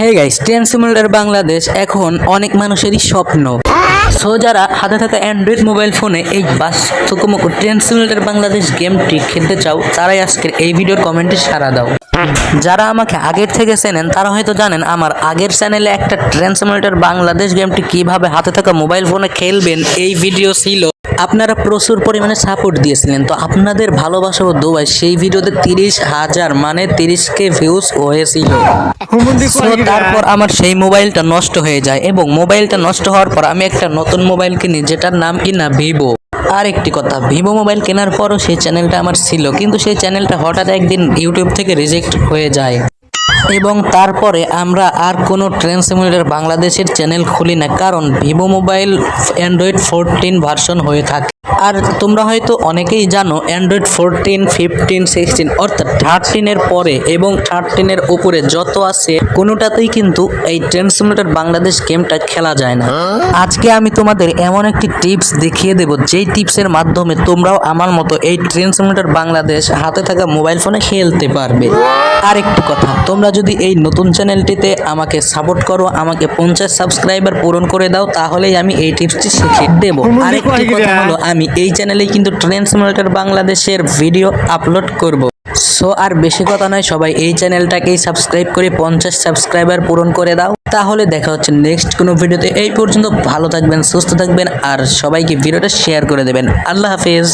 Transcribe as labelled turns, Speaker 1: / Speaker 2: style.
Speaker 1: Hey guys train simulator Bangladesh এখন অনেক মানুষেরই স্বপ্ন। সো যারা হাতে থাকা অ্যান্ড্রয়েড মোবাইল ফোনে এই বাস্তবমুখ ট্রেন সিমুলেটর বাংলাদেশ গেমটি খেলতে চাও, তারাই আজকের এই ভিডিওর কমেন্টে সাড়া দাও। যারা আমাকে আগের থেকে চেনেন, তারা হয়তো জানেন, আমার আগের চ্যানেলে একটা ট্রেন সিমুলেটর বাংলাদেশ গেমটি কীভাবে হাতে থাকা মোবাইল ফোনে খেলবেন, এই ভিডিও ছিল। আপনারা প্রচুর পরিমাণে সাপোর্ট দিয়েছিলেন। তো আপনাদের ভালোবাসা ও দোয়ায় সেই ভিডিওতে তিরিশ হাজার মানে তিরিশ কে ভিউজ হয়েছিল। তারপর আমার সেই মোবাইলটা নষ্ট হয়ে যায় এবং মোবাইলটা নষ্ট হওয়ার পর আমি একটা নতুন মোবাইল কিনি, যেটার নাম কিনা ভিভো। আর একটি কথা, ভিভো মোবাইল কেনার পরও সেই চ্যানেলটা আমার ছিল, কিন্তু সেই চ্যানেলটা হঠাৎ একদিন ইউটিউব থেকে রিজেক্ট হয়ে যায়। এবং তারপরে আমরা আর কোনো ট্রেন সিমুলেটর বাংলাদেশের চ্যানেল খুলি না, কারণ Vivo mobile, Android fourteen version হয়ে থাকে। আর তোমরা হয়তো অনেকেই জানো অ্যান্ড্রয়েড ফোরটিন ফিফটিন সিক্সটিন অর্থাৎ থার্টিনের পরে এবং থার্টিনের উপরে যত আছে কোনোটাতেই কিন্তু এই ট্রেন সিমুলেটর বাংলাদেশ গেমটা খেলা যায় না। আজকে আমি তোমাদের এমন একটি টিপস দেখিয়ে দেব যেই টিপসের মাধ্যমে তোমরাও আমার মতো এই ট্রেন সিমুলেটর বাংলাদেশ হাতে থাকা মোবাইল ফোনে খেলতে পারবে। আর একটি কথা তোমরা যদি এই নতুন চ্যানেলটিতে আমাকে সাপোর্ট করো আমাকে পঞ্চাশ সাবস্ক্রাইবার পূরণ করে দাও তাহলেই আমি এই টিপসটি শিখিয়ে দেবো। আরেকটি কথা হলো আমি এই চ্যানেলে কিন্তু ট্রেন সিমুলেটর বাংলাদেশের ভিডিও আপলোড করব। সো আর বেশি কথা নয় সবাই এই চ্যানেলটাকেই সাবস্ক্রাইব করে পঞ্চাশ সাবস্ক্রাইবার পূরণ করে দাও। তাহলে দেখা হচ্ছে নেক্সট কোনো ভিডিওতে এই পর্যন্ত ভালো থাকবেন সুস্থ থাকবেন আর সবাইকে ভিডিওটা শেয়ার করে দেবেন। আল্লাহ হাফেজ।